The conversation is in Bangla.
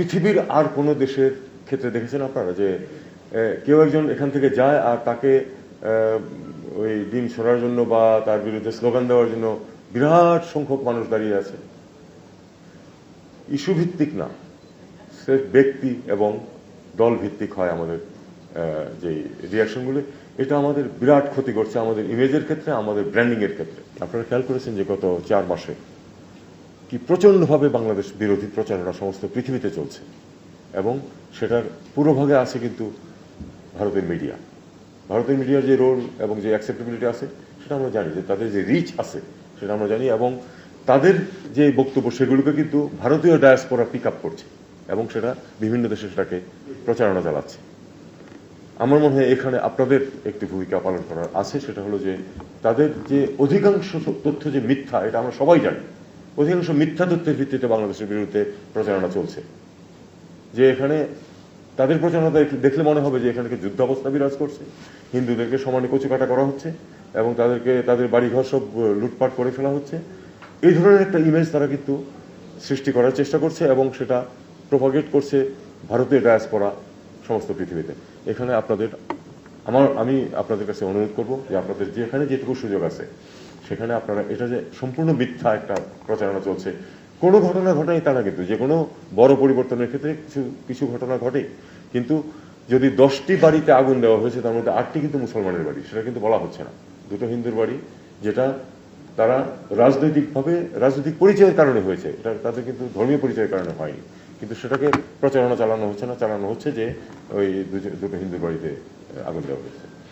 পৃথিবীর আর কোনো দেশের ক্ষেত্রে দেখেছেন আপনারা যে কেউ একজন এখান থেকে যায় আর তাকে ওই ডিম সরার জন্য বা তার বিরুদ্ধে স্লোগান দেওয়ার জন্য বিরাট সংখ্যক মানুষ দাঁড়িয়ে আছে। ইস্যু ভিত্তিক না। সে ব্যক্তি এবং দল ভিত্তিক হয় আমাদের যে রিয়াকশনগুলো এটা আমাদের বিরাট ক্ষতি করছে আমাদের ইমেজের ক্ষেত্রে, আমাদের ব্র্যান্ডিংয়ের ক্ষেত্রে। আপনারা খেয়াল করেছেন যে গত চার মাসে কি প্রচণ্ডভাবে বাংলাদেশ বিরোধী প্রচারণা সমস্ত পৃথিবীতে চলছে। এবং সেটার পুরোভাগে আছে কিন্তু ভারতের মিডিয়া। ভারতের মিডিয়ার যে রোল এবং যে অ্যাকসেপ্টেবিলিটি আছে, সেটা আমরা জানি যে তাদের যে রিচ আছে, সেটা আমরা জানি এবং তাদের যে বক্তব্য, সেগুলোকে কিন্তু ভারতীয় ডায়াসপোরা পিক আপ করছে এবং সেটা বিভিন্ন দেশে সেটাকে প্রচারণা চালাচ্ছে। আমার মনে হয় এখানে আপনাদের একটি ভূমিকা পালন করার আছে, সেটা হলো যে তাদের যে অধিকাংশ তথ্য যে মিথ্যা, এটা আমরা সবাই জানি। অধিকাংশ মিথ্যা তথ্যের ভিত্তিতে বাংলাদেশের বিরুদ্ধে প্রচারণা চলছে। যে এখানে তাদের প্রচারণা দেখলে মনে হবে যে এখানে যুদ্ধাবস্থা বিরাজ করছে। হিন্দুদেরকে সমানে কচুকাটা করা হচ্ছে এবং তাদেরকে তাদের বাড়িঘর সব লুটপাট করে ফেলা হচ্ছে। এই ধরনের একটা ইমেজ তারা কিন্তু সৃষ্টি করার চেষ্টা করছে এবং সেটা প্রপাগেট করছে ভারতীয় ডায়াসপোরা সমস্ত পৃথিবীতে। এখানে আপনাদের আমার, আমি আপনাদের কাছে অনুরোধ করব যে আপনাদের যেখানে যেটুকু সুযোগ আছে, সেখানে আপনারা, এটা যে সম্পূর্ণ মিথ্যা একটা প্রচারণা চলছে, কোনো ঘটনা ঘটেনি তা না কিন্তু, যে কোনো বড় পরিবর্তনের ক্ষেত্রে কিছু কিছু ঘটনা ঘটে। কিন্তু যদি দশটি বাড়িতে আগুন দেওয়া হয়েছে, তার মধ্যে আটটি কিন্তু মুসলমানের বাড়ি, সেটা কিন্তু বলা হচ্ছে না। দুটো হিন্দুর বাড়ি, যেটা তারা রাজনৈতিকভাবে রাজনৈতিক পরিচয়ের কারণে হয়েছে, এটা তাদের কিন্তু ধর্মীয় পরিচয়ের কারণে হয়নি। কিন্তু সেটাকে প্রচারণা চালানো হচ্ছে না, চালানো হচ্ছে যে ওই দুটো হিন্দুর বাড়িতে I'm going to go with